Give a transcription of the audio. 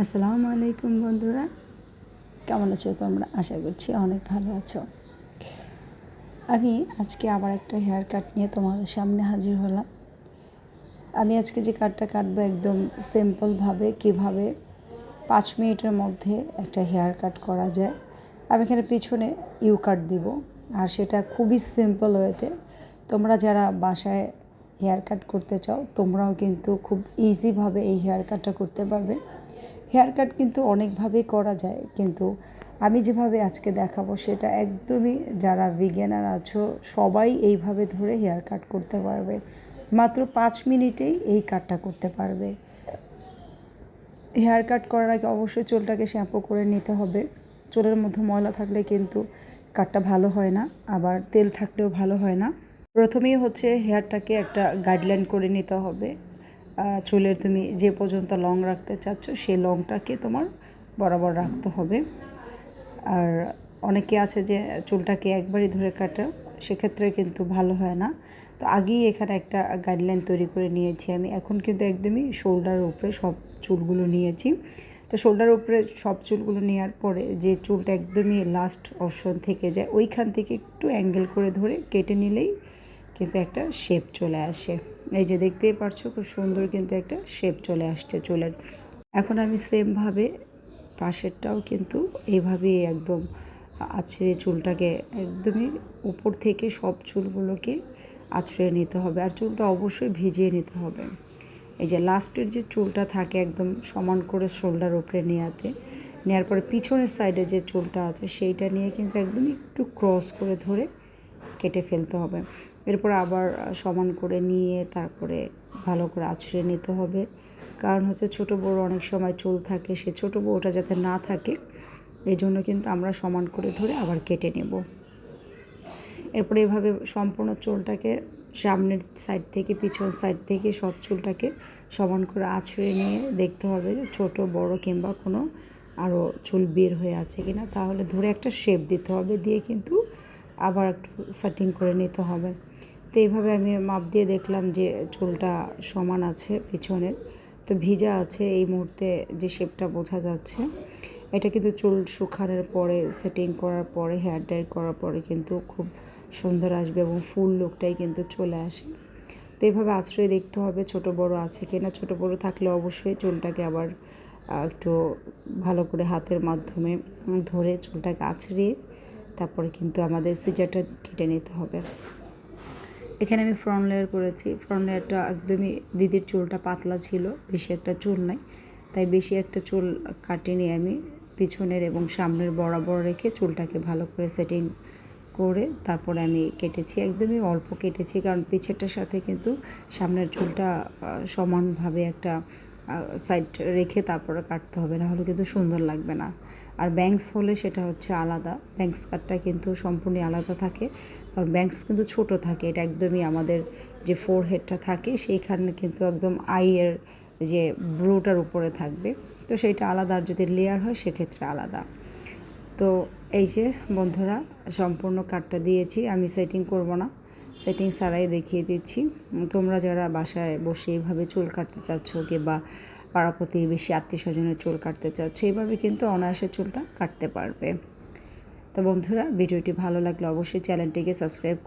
আসসালামু আলাইকুম বন্ধুরা। কেমন আছো তোমরা? আশা করছি অনেক ভালো আছো। আমি আজকে আবার একটা হেয়ার কাট নিয়ে তোমাদের সামনে হাজির হলাম। আমি আজকে যে কাটটা কাটবো একদম সিম্পলভাবে কীভাবে পাঁচ মিনিটের মধ্যে একটা হেয়ার কাট করা যায়, আমি এখানে পিছনে ইউ কাট দিব। আর সেটা খুবই সিম্পল ওয়েতে। তোমরা যারা বাসায় হেয়ার কাট করতে চাও, তোমরাও কিন্তু খুব ইজিভাবে এই হেয়ার কাটটা করতে পারবে। হেয়ার কাট কিন্তু অনেকভাবেই করা যায়, কিন্তু আমি যেভাবে আজকে দেখাবো সেটা একদমই যারা বিজ্ঞানার আছো, সবাই এইভাবে ধরে হেয়ার কাট করতে পারবে। মাত্র পাঁচ মিনিটেই এই কাটটা করতে পারবে। হেয়ার কাট করার আগে অবশ্যই চুলটাকে শ্যাম্পু করে নিতে হবে। চুলের মধ্যে ময়লা থাকলে কিন্তু কাটটা ভালো হয় না, আবার তেল থাকলেও ভালো হয় না। প্রথমেই হচ্ছে হেয়ারটাকে একটা গাইডলাইন করে নিতে হবে। চুলের তুমি যে পর্যন্ত লং রাখতে চাচ্ছ সেই লংটাকে তোমার বরাবর রাখতে হবে। আর অনেকে আছে যে চুলটাকে একবারই ধরে কাটা, সেক্ষেত্রে কিন্তু ভালো হয় না। তো আগেই এখানে একটা গাইডলাইন তৈরি করে নিয়েছি আমি। এখন কিন্তু একদমই শোল্ডার উপরে সব চুলগুলো নিয়েছি। তো শোল্ডার উপরে সব চুলগুলো নেওয়ার পরে যে চুলটা একদমই লাস্ট অপশন থেকে যায়, ওইখান থেকে একটু অ্যাঙ্গেল করে ধরে কেটে নিলেই কিন্তু একটা শেপ চলে আসে। এই যে দেখতেই পারছ, খুব সুন্দর কিন্তু একটা শেপ চলে আসছে চুলের। এখন আমি সেমভাবে পাশেরটাও কিন্তু এইভাবেই একদম আছড়ে চুলটাকে একদমই উপর থেকে সব চুলগুলোকে আছড়ে নিতে হবে আর চুলটা অবশ্যই ভিজিয়ে নিতে হবে। এই যে লাস্টের যে চুলটা থাকে একদম সমান করে শোল্ডার উপরে নেওয়াতে নেওয়ার পরে পিছনের সাইডে যে চুলটা আছে সেইটা নিয়ে কিন্তু একদম একটু ক্রস করে ধরে কেটে ফেলতে হবে। এরপর আবার সমান করে নিয়ে তারপরে ভালো করে আছড়ে নিতে হবে। কারণ হচ্ছে ছোট বড় অনেক সময় চুল থাকে, সে ছোট বড়টা যাতে না থাকে এই জন্য কিন্তু আমরা সমান করে ধরে আবার কেটে নেব। এরপরে এভাবে সম্পূর্ণ চুলটাকে সামনের সাইড থেকে, পিছন সাইড থেকে সব চুলটাকে সমান করে আছড়ে নিয়ে দেখতে হবে ছোটো, বড় কিংবা কোনো আরও চুল বের হয়ে আছে কিনা। তাহলে ধরে একটা শেপ দিতে হবে, দিয়ে কিন্তু আবার একটু সেটিং করে নিতে হবে। তো এইভাবে আমি মাপ দিয়ে দেখলাম যে চুলটা সমান আছে পিছনের। তো ভিজা আছে এই মুহূর্তে যে শেপটা বোঝা যাচ্ছে। এটা কিন্তু চুল শুকানোর পরে সেটিং করার পরে হেয়ার ড্রাই করার পরে কিন্তু খুব সুন্দর আসবে এবং ফুল লুকটাই কিন্তু চলে আসে। তো এইভাবে আশ্রয় দেখতে হবে ছোট বড় আছে কিনা ছোট বড় থাকলে অবশ্যই চুলটাকে আবার একটু ভালো করে হাতের মাধ্যমে ধরে চুলটাকে আছড়িয়ে তারপরে কিন্তু আমাদের সিজারটা কেটে নিতে হবে। এখানে আমি ফ্রন্ট লেয়ার করেছি। ফ্রন্ট লেয়ারটা একদমই দিদির চুলটা পাতলা ছিল, বেশি একটা চুল নাই। তাই বেশি একটা চুল কাটিনি আমি। পিছনের এবং সামনের বরাবর রেখে চুলটাকে ভালো করে সেটিং করে তারপরে আমি কেটেছি। একদমই অল্প কেটেছি, কারণ পিছেরটার সাথে কিন্তু সামনের চুলটা সমানভাবে একটা সাইড রেখে তারপরে কাটতে হবে না হলে কিন্তু সুন্দর লাগবে না। আর ব্যাংকস হলে সেটা হচ্ছে আলাদা। ব্যাংকস কাটটা কিন্তু সম্পূর্ণ আলাদা থাকে, কারণ ব্যাংকস কিন্তু ছোট থাকে। এটা একদমই আমাদের যে ফোর হেডটা থাকে, সেইখানে কিন্তু একদম আইয়ের যে ব্রুটার উপরে থাকবে। তো সেইটা আলাদা, আর যদি লেয়ার হয়, সেক্ষেত্রে আলাদা। তো এই যে বন্ধুরা, সম্পূর্ণ কাটটা দিয়েছি, আমি সেটিং করব না। সেটিং সারাই দেখিয়ে দিচ্ছি। তোমরা যারা বাসায় বসে এভাবে চুল কাটতে চাচ্ছ কিংবা পাড়া প্রতিবেশী, আত্মীয় স্বজনের চুল কাটতে চাচ্ছ এইভাবে কিন্তু অনায়াসে চুলটা কাটতে পারবে। তো বন্ধুরা, ভিডিওটি ভালো লাগলে অবশ্যই চ্যানেলটিকে সাবস্ক্রাইব